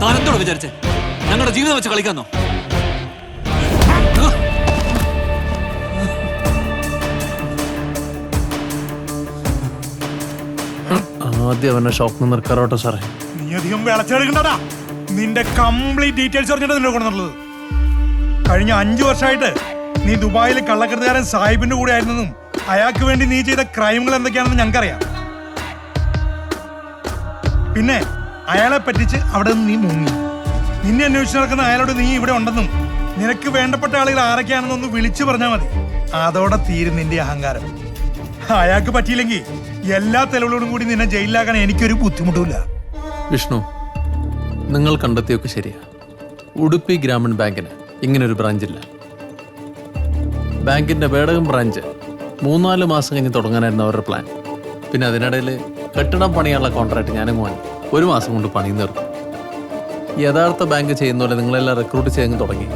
താൻ വിചാരിച്ച്? വിചാരിച്ചേ ഞങ്ങളുടെ ജീവിതം വെച്ച് കളിക്കാന്നോ? ആദ്യം അവനെ ഷോപ്പിൽ നിർക്കാറോട്ടോ നിർക്കാറോട്ടെ സാറേ. നീ അധികം വിളച്ചെടുക്കണ്ടടാ നിന്റെ കംപ്ലീറ്റ് ഡീറ്റെയിൽസ് പറഞ്ഞിട്ട് നിന്നെ കൊണ്ടുവന്നുള്ളത് കഴിഞ്ഞ അഞ്ചു വർഷമായിട്ട് നീ ദുബായിൽ കള്ളക്കെടുത്തുകാരൻ സാഹിബിന്റെ കൂടെ ആയിരുന്നെന്നും അയാൾക്ക് വേണ്ടി നീ ചെയ്ത ക്രൈമുകൾ എന്തൊക്കെയാണെന്ന് ഞങ്ങൾക്കറിയാം. പിന്നെ അയാളെ പറ്റിച്ച് അവിടെ നിന്ന് നീ മുങ്ങി. നിന്നെ അന്വേഷിച്ച് നടക്കുന്ന അയാളോട് നീ ഇവിടെ ഉണ്ടെന്നും നിനക്ക് വേണ്ടപ്പെട്ട ആളുകൾ ആരൊക്കെയാണെന്നൊന്ന് വിളിച്ചു പറഞ്ഞാൽ മതി. അതോടെ തീരും നിന്റെ അഹങ്കാരം. അയാൾക്ക് പറ്റിയില്ലെങ്കിൽ എല്ലാ തെളിവുകളോടും കൂടി നിന്നെ ജയിലിലാക്കാൻ എനിക്കൊരു ബുദ്ധിമുട്ടുമില്ല. വിഷ്ണു നിങ്ങൾ കണ്ടെത്തിയൊക്കെ ശരിയാ. ഉടുപ്പി ഗ്രാമീൺ ബാങ്കിന് ഇങ്ങനൊരു ബ്രാഞ്ചില്ല. ബാങ്കിന്റെ വേടകം ബ്രാഞ്ച് മൂന്നാൽ മാസം കഴിഞ്ഞ് തുടങ്ങാനായിരുന്നു അവരുടെ പ്ലാൻ. പിന്നെ അതിനിടയിൽ കെട്ടിടം പണിയാനുള്ള കോൺട്രാക്ട് ഞാനും വാങ്ങി ഒരു മാസം കൊണ്ട് പണി നിർത്തും യഥാർത്ഥ ബാങ്ക് ചെയ്യുന്ന പോലെ നിങ്ങളെല്ലാം റിക്രൂട്ട് ചെയ്യാൻ തുടങ്ങി.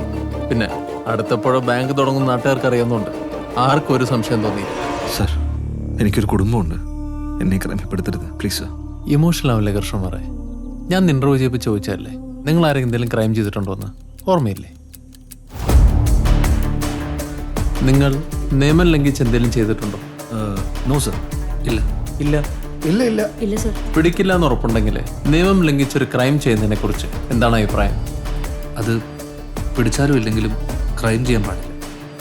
പിന്നെ അടുത്തപ്പോഴോ ബാങ്ക് തുടങ്ങുന്ന നാട്ടുകാർക്ക് അറിയുന്നുണ്ട് ആർക്കും ഒരു സംശയം തോന്നി. സർ എനിക്കൊരു കുടുംബമുണ്ട്. എന്നെ ക്രമപ്പെടുത്തരുത് പ്ലീസ് സർ ഇമോഷണൽ ആവില്ലേ കൃഷ്ണമാരെ ഞാൻ ഇന്റർവ്യൂ ചെയ്യപ്പോൾ ചോദിച്ചല്ലേ നിങ്ങൾ ആരെങ്കിലും എന്തെങ്കിലും ക്രൈം ചെയ്തിട്ടുണ്ടോ എന്ന് ഓർമ്മയില്ലേ? നിങ്ങൾ നിയമം ലംഘിച്ച് എന്തെങ്കിലും ചെയ്തിട്ടുണ്ടോ? നോ സർ ഇല്ല. ഇല്ല. ഇല്ല ഇല്ല. ഇല്ല സർ. പിടിക്കില്ല എന്ന് ഉറപ്പുണ്ടെങ്കിൽ നിയമം ലംഘിച്ചൊരു ക്രൈം ചെയ്യുന്നതിനെ കുറിച്ച് എന്താണ് അഭിപ്രായം? അത് പിടിച്ചാലും ഇല്ലെങ്കിലും ക്രൈം ചെയ്യാൻ പാടില്ല.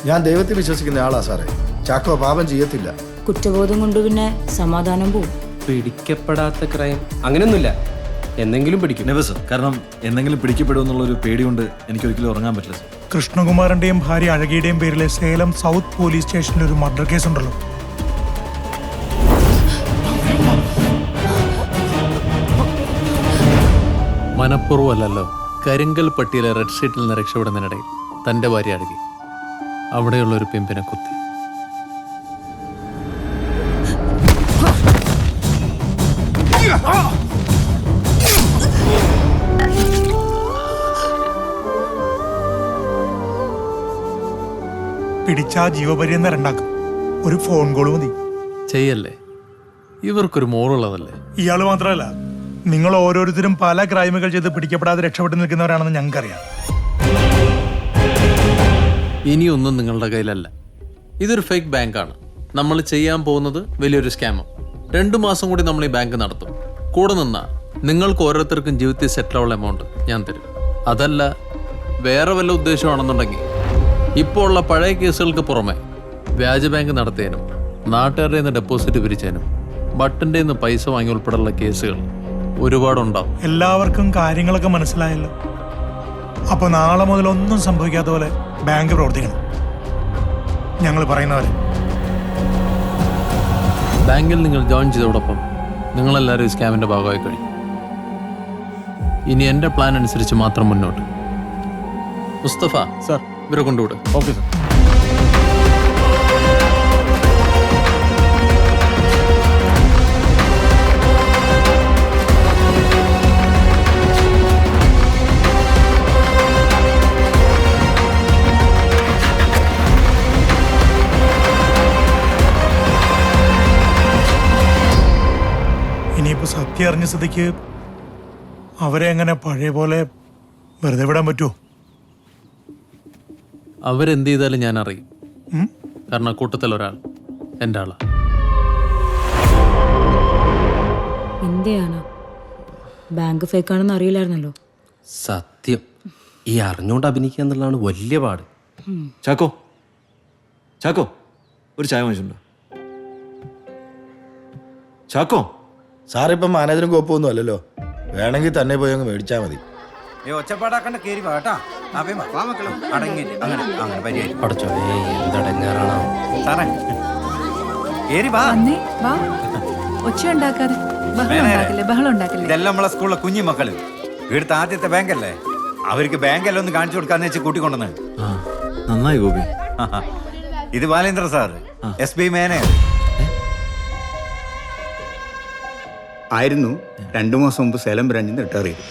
ഞാൻ ദൈവത്തിൽ വിശ്വസിക്കുന്ന ആളാ സാറേ. ചാക്കോ പാപം ചെയ്യത്തില്ല. കുറ്റബോധം കൊണ്ട് പിന്നെ സമാധാനം പോവും. പിടിക്കപ്പെടാത്ത ക്രൈം അങ്ങനെയൊന്നുമില്ല എന്തെങ്കിലും പിടിക്കും. Never sir. കാരണം എന്തെങ്കിലും പിടിക്കപ്പെടുമെന്നുള്ള ഒരു പേടി കൊണ്ട് എനിക്ക് ഒരിക്കലും ഉറങ്ങാൻ പറ്റില്ല സർ. കൃഷ്ണകുമാറിന്റെയും ഭാര്യ അഴകിയുടെയും പേരിലെ സേലം സൗത്ത് പോലീസ് സ്റ്റേഷനിൽ ഒരു മർഡർ കേസ് ഉണ്ടല്ലോ മനഃപൂർവമല്ലല്ലോ. കരിങ്കൽ പട്ടിയിലെ റെഡ് ഷീറ്റിൽ നിന്ന് രക്ഷപ്പെടുന്നതിനിടയിൽ തന്റെ ഭാര്യ അഴുകി. അവിടെയുള്ള ഒരു പിമ്പിനെ കുത്തി. പിടിച്ചാ ജീവപര്യന്തം രണ്ടാക്കും. ഒരു ഫോൺ കോൾ മതി. ചെയ്യല്ലേ? ഇവർക്കൊരു മോളുള്ളതല്ലേ? ഇയാൾ മാത്രമല്ല നിങ്ങൾ ഓരോരുത്തരും പല ക്രൈമുകൾ ചെയ്ത് പിടിക്കപ്പെടാതെ രക്ഷപ്പെട്ട് നിൽക്കുന്നവരാണെന്ന് ഞങ്ങൾക്കറിയാം. ഇനിയൊന്നും നിങ്ങളുടെ കയ്യിലല്ല. ഇതൊരു ഫേക്ക് ബാങ്കാണ് നമ്മൾ ചെയ്യാൻ പോകുന്നത് വലിയൊരു സ്കാമം രണ്ടു മാസം കൂടി നമ്മൾ ഈ ബാങ്ക് നടത്തും. കൂടെ നിന്നാ നിങ്ങൾക്ക് ഓരോരുത്തർക്കും ജീവിതത്തിൽ സെറ്റിൽ ആവുള്ള എമൗണ്ട് ഞാൻ തരും. അതല്ല വേറെ വല്ല ഉദ്ദേശമാണെന്നുണ്ടെങ്കിൽ ഇപ്പോൾ ഉള്ള പഴയ കേസുകൾക്ക് പുറമെ വ്യാജ ബാങ്ക് നടത്തിയതിനും നാട്ടുകാരുടെ നിന്ന് ഡെപ്പോസിറ്റ് പിരിച്ചതിനും ബട്ടന്റെ നിന്ന് പൈസ വാങ്ങി ഉൾപ്പെടെയുള്ള കേസുകൾ ഒരുപാടുണ്ടാവും. എല്ലാവർക്കും കാര്യങ്ങളൊക്കെ മനസ്സിലായല്ലോ. അപ്പൊ നാളെ മുതൽ ഒന്നും സംഭവിക്കാത്ത പോലെ ബാങ്ക് പ്രവർത്തിക്കണം. ഞങ്ങൾ പറയുന്നവരെ ബാങ്കിൽ നിങ്ങൾ ജോയിൻ ചെയ്തതോടൊപ്പം നിങ്ങളെല്ലാവരും ഈ സ്കാമിന്റെ ഭാഗമായി കഴിഞ്ഞു. ഇനി എന്റെ പ്ലാൻ അനുസരിച്ച് മാത്രം മുന്നോട്ട്. മുസ്തഫ സർ ഇവരെ കൊണ്ടുവിടും. ഓക്കെ സർ സത്യം അറിഞ്ഞ സ്ഥിതിക്ക് അവരെ എങ്ങനെ പഴയ പോലെ വെറുതെ വിടാൻ പറ്റുമോ അവരെന്ത് ചെയ്താലും ഞാൻ അറിയും. കാരണം കൂട്ടത്തിൽ ഒരാൾ എന്റെ ആളാ. ബാങ്ക് ബാങ്ക് ഫേക്കാണെന്ന് അറിയില്ലായിരുന്നല്ലോ. സത്യം. ഈ അറിഞ്ഞുകൊണ്ട് അഭിനയിക്കുക എന്നുള്ളതാണ് വലിയ പാട്. ചാക്കോ. ചാക്കോ. ഒരു ചായ വാങ്ങിച്ചിട്ടുണ്ടോ? ചാക്കോ. സാറിപ്പം മാനേജറും കോപ്പൊന്നും അല്ലല്ലോ. വേണമെങ്കിൽ തന്നെ പോയി അങ്ങ് മേടിച്ചാൽ മതി. ഏ ഒച്ചപ്പാടാക്കണ്ട കേറി വാട്ടാ അടങ്ങി അങ്ങനെ അങ്ങനെ പരിഹാരം. പടച്ചോനെ എന്തടങ്ങാറാണോ? സാറേ കേറി വാ. വന്നേ വാ. ഒച്ച ഉണ്ടാക്കാതെ ബഹളം ഉണ്ടാക്കല്ലേ ബഹളം ഉണ്ടാക്കല്ലേ? ഇതെല്ലാം നമ്മളെ സ്കൂളിലെ കുഞ്ഞു മക്കൾ. ഇവിടുത്തെ ആദ്യത്തെ ബാങ്കല്ലേ? അവർക്ക് ബാങ്കെല്ലാം ഒന്ന് കാണിച്ചു കൊടുക്കാന്ന് വെച്ച് കൂട്ടിക്കൊണ്ടെന്ന് നന്നായി ഗോപി. ഇത് Balendra sir S B manager ആയിരുന്നു രണ്ടു മാസം മുമ്പ് സേലം ബ്രാഞ്ചിൽ നിന്ന് റിട്ടയർ ചെയ്തു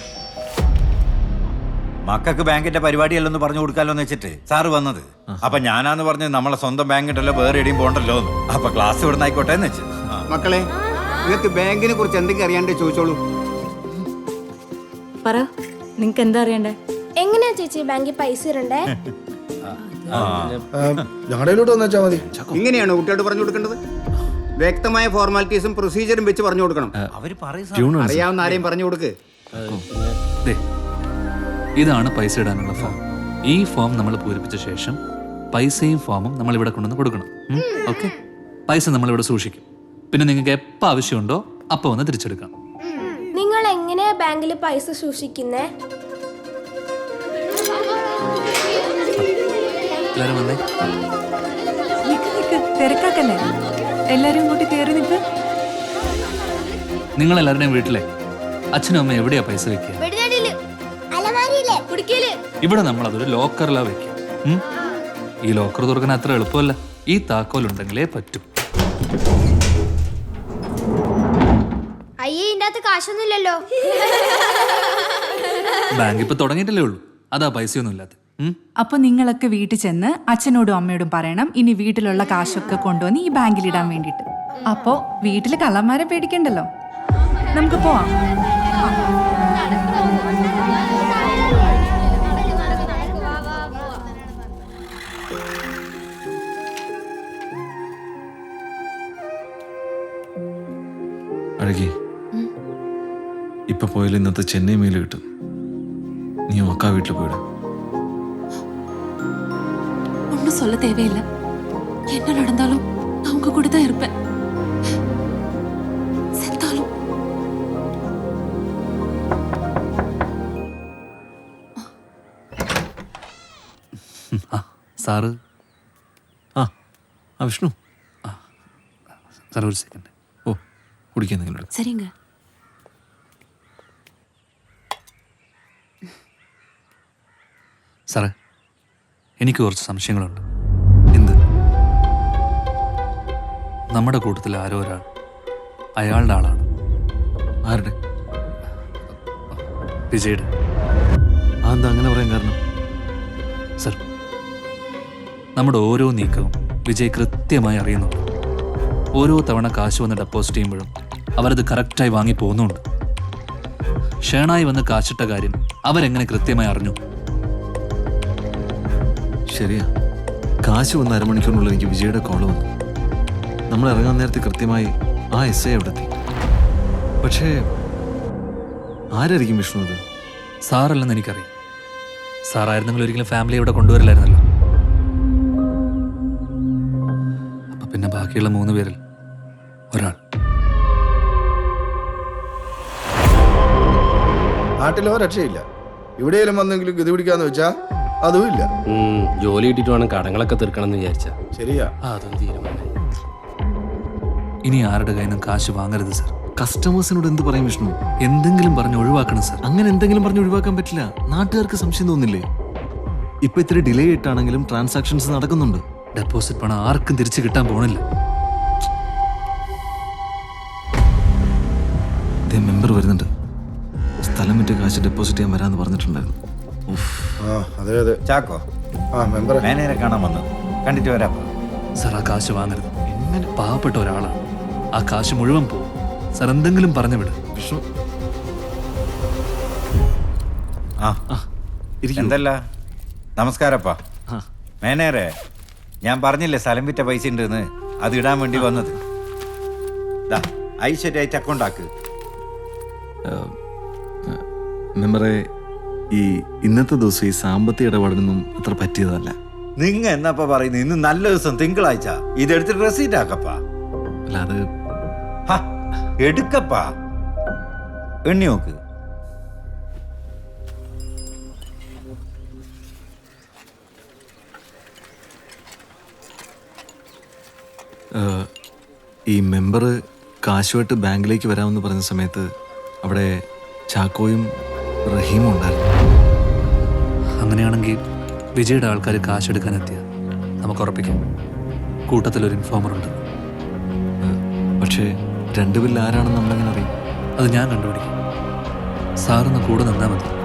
മക്കൾക്ക് ബാങ്കിന്റെ പരിപാടിയല്ലെന്ന് പറഞ്ഞു കൊടുക്കാലോ എന്ന് വെച്ചിട്ട് സാറ് വന്നത്. അപ്പൊ ഞാനാന്ന് പറഞ്ഞ് നമ്മളെ സ്വന്തം ബാങ്കിട്ടല്ലോ വേറെ എവിടെയും പോണ്ടല്ലോ. അപ്പൊ ക്ലാസ് ഇവിടെ ആയിക്കോട്ടെ എന്ന് വെച്ചു. മക്കളെ നിങ്ങൾക്ക് ബാങ്കിനെ കുറിച്ച് എന്തെങ്കിലും അറിയാണ്ട് ചോദിച്ചോളൂ. പറ നിങ്ങക്ക് എന്താ അറിയണ്ടേ? എങ്ങനെയാ ചേച്ചി ബാങ്കിൽ പൈസ ഇടണ്ടേ? ഞങ്ങളുടെ വന്നു വെച്ചാൽ മതി. ഇങ്ങനെയാണ് കുട്ടിയോട് പറഞ്ഞു കൊടുക്കേണ്ടത്? വ്യക്തമായ ഫോർമാലിറ്റീസും പ്രൊസീജിയറും വെച്ച് പറഞ്ഞു കൊടുക്കണം. അവർ പറയും. അറിയാവുന്ന ആരെയും പറഞ്ഞു കൊടുക്ക്. ദേ, ഇതാണ് പൈസ ഇടാനുള്ള ഫോം ഈ ഫോം നമ്മൾ പൂരിപ്പിച്ച ശേഷം പൈസയും ഫോമും നമ്മൾ ഇവിടെ കൊണ്ടുവന്ന് കൊടുക്കണം. ഓക്കെ? പൈസ നമ്മൾ ഇവിടെ സൂക്ഷിക്കും. പിന്നെ നിങ്ങൾക്ക് എപ്പോൾ ആവശ്യമുണ്ടോ അപ്പോൾ വന്ന് തിരിച്ചെടുക്കാം. നിങ്ങൾ എങ്ങനെയാ ബാങ്കിൽ പൈസ സൂക്ഷിക്കുന്നേ? എല്ലാവരും വന്നേ. നിക്ക് തിരക്കാക്കല്ലേ എല്ലാരും കൂട്ടി കയറി നിക്ക് നിങ്ങൾ എല്ലാവരുടെയും വീട്ടിലെ അച്ഛനും അമ്മ എവിടെയാ പൈസ വെക്കുക? ഇവിടെ നമ്മൾ അതൊരു ലോക്കറിലാ വെക്കുക? ഈ ലോക്കർ തുറക്കാൻ അത്ര എളുപ്പമല്ല. ഈ താക്കോൽ ഉണ്ടെങ്കിലേ പറ്റൂ. അയ്യേ ഇതിന്റെ അകത്ത് കാശൊന്നുമില്ലല്ലോ ബാങ്ക് ഇപ്പൊ തുടങ്ങിയിട്ടല്ലേ ഉള്ളൂ. അതാ പൈസയൊന്നും ഇല്ലാത്ത. അപ്പൊ നിങ്ങളൊക്കെ വീട്ടിൽ ചെന്ന് അച്ഛനോടും അമ്മയോടും പറയണം ഇനി വീട്ടിലുള്ള കാശൊക്കെ കൊണ്ടുവന്ന് ഈ ബാങ്കിൽ ഇടാൻ വേണ്ടിട്ട് അപ്പോ വീട്ടിൽ കള്ളന്മാരെ പേടിക്കണ്ടല്ലോ. നമുക്ക് പോവാം. അഴകി ഇപ്പൊ പോയാലും ഇന്നത്തെ ചെന്നൈ മെയിൽ കിട്ടും. നീ അക്കാ വീട്ടിൽ പോയിട്. ஒன்றும் சொல்ல தேவையில்லை என்ன நடந்தாலும் நான் உங்க கூட தான் இருப்பேன் செத்தாலும் ആ സാറ് ആ ആ വിഷ്ണു സാർ ഒരു സെക്കൻഡ് ഓ കുടിക്കാൻ നിങ്ങളുടെ சரிங்க സാറേ എനിക്ക് കുറച്ച് സംശയങ്ങളുണ്ട്. എന്ത്? നമ്മുടെ കൂട്ടത്തിൽ ആരോ ഒരാൾ അയാളുടെ ആളാണ്. ആരുടെ? വിജയുടെ. അതെന്താ അങ്ങനെ പറയാൻ കാരണം? സർ നമ്മുടെ ഓരോ നീക്കവും വിജയ് കൃത്യമായി അറിയുന്നുണ്ട്. ഓരോ തവണ കാശ് വന്ന് ഡെപ്പോസിറ്റ് ചെയ്യുമ്പോഴും അവരത് കറക്റ്റായി വാങ്ങി പോകുന്നുണ്ട്. ഷേണായി വന്ന് കാശിട്ട കാര്യം അവരെങ്ങനെ കൃത്യമായി അറിഞ്ഞു? ശരിയാ. കാശ് വന്ന അരമണിക്കൂറിനുള്ളിൽ എനിക്ക് വിജയുടെ കോൾ വന്നു. നമ്മൾ ഇറങ്ങാൻ നേരത്തെ കൃത്യമായി ആ എസ് ഐ അവിടെ എത്തി പക്ഷേ ആരായിരിക്കും വിഷ്ണു അത്? സാറല്ലെന്ന് എനിക്കറിയാം. സാറായിരുന്നെങ്കിൽ ഒരിക്കലും ഫാമിലി ഇവിടെ കൊണ്ടുവരില്ലായിരുന്നല്ലോ. അപ്പൊ പിന്നെ ബാക്കിയുള്ള മൂന്ന് പേരിൽ ഒരാൾ. നാട്ടിലോ രക്ഷയില്ല ഇവിടെയെങ്കിലും വന്നെങ്കിലും ഗതി പിടിക്കാന്ന് വെച്ചാ അതും ഇല്ല. ജോലി കിട്ടിയിട്ട് വേണം കടങ്ങളൊക്കെ തീർക്കണം എന്ന് വിചാരിച്ച. ശരിയാ. അതും തീരുമാനം ഇനി ആരുടെ കയ്യിൽ നിന്നും കാശ് വാങ്ങരുത് സർ. കസ്റ്റമേഴ്സിനോട് എന്ത് പറയും വിഷ്ണു? എന്തെങ്കിലും പറഞ്ഞ് ഒഴിവാക്കണം സർ. അങ്ങനെ എന്തെങ്കിലും പറഞ്ഞ് ഒഴിവാക്കാൻ പറ്റില്ല. നാട്ടുകാർക്ക് സംശയം തോന്നില്ലേ? ഇപ്പൊ ഇത്തിരി ഡിലേ ആയിട്ടാണെങ്കിലും ട്രാൻസാക്ഷൻസ് നടക്കുന്നുണ്ട്. ഡെപ്പോസിറ്റ് പണം ആർക്കും തിരിച്ചു കിട്ടാൻ പോണില്ല. മെമ്പർ വരുന്നുണ്ട്. സ്ഥലം വിറ്റ് കാശ് ഡെപ്പോസിറ്റ് ചെയ്യാൻ വരാന്ന് പറഞ്ഞിട്ടുണ്ടായിരുന്നു. ആ അതെ അതെ. ചാക്കോ? ആ മെമ്പറെ. മാനേജറെ കാണാൻ വന്നു. കണ്ടിട്ട് വരാം സാർ ആ കാശ് വാങ്ങരുത്. എങ്ങനെ പാവപ്പെട്ട ഒരാളാണ് ആ കാശ് മുഴുവൻ പോകും സാർ എന്തെങ്കിലും പറഞ്ഞു വിട്. വിഷ്ണു. ആ. ഇരിക്കൂ. എന്തല്ല? നമസ്കാരപ്പാ ആ. മേനേരെ ഞാൻ പറഞ്ഞില്ലേ സ്ഥലം വിറ്റ പൈസ ഉണ്ടെന്ന്? അത് ഇടാൻ വേണ്ടി വന്നത്. ദാ ഐശ്വര്യായിട്ട് അക്കൗണ്ട് ആക്ക്. മെമ്പറെ ഈ ഇന്നത്തെ ദിവസം ഈ സാമ്പത്തിക ഇടപാടിനൊന്നും അത്ര പറ്റിയതല്ല. നിങ്ങ എന്നപ്പ പറയുന്നത് ഇന്ന് നല്ല ദിവസം തിങ്കളാഴ്ച. ഇതെടുത്തിട്ട് റെസീറ്റ് ആക്കപ്പാ. അല്ല അത് ഹ, എടുക്കപ്പാ. എണ്ണി നോക്ക്. ഏഹ്, ഈ മെമ്പർ കാശുമായിട്ട് ബാങ്കിലേക്ക് വരാമെന്ന് പറഞ്ഞ സമയത്ത് അവിടെ ചാക്കോയും റഹീമും ഉണ്ടായിരുന്നു അങ്ങനെയാണെങ്കിൽ വിജയുടെ ആൾക്കാർ കാശ് എടുക്കാൻ എത്തിയ നമുക്ക് ഉറപ്പിക്കാം. കൂട്ടത്തിൽ ഒരു ഇൻഫോമർ ഉണ്ട്. പക്ഷേ രണ്ടുപേരിൽ ആരാണെന്ന് നമ്മളെങ്ങനെ അറിയും? അത് ഞാൻ കണ്ടുപിടിക്കും. സാറൊന്ന് കൂടെ നിന്നാൽ മതി.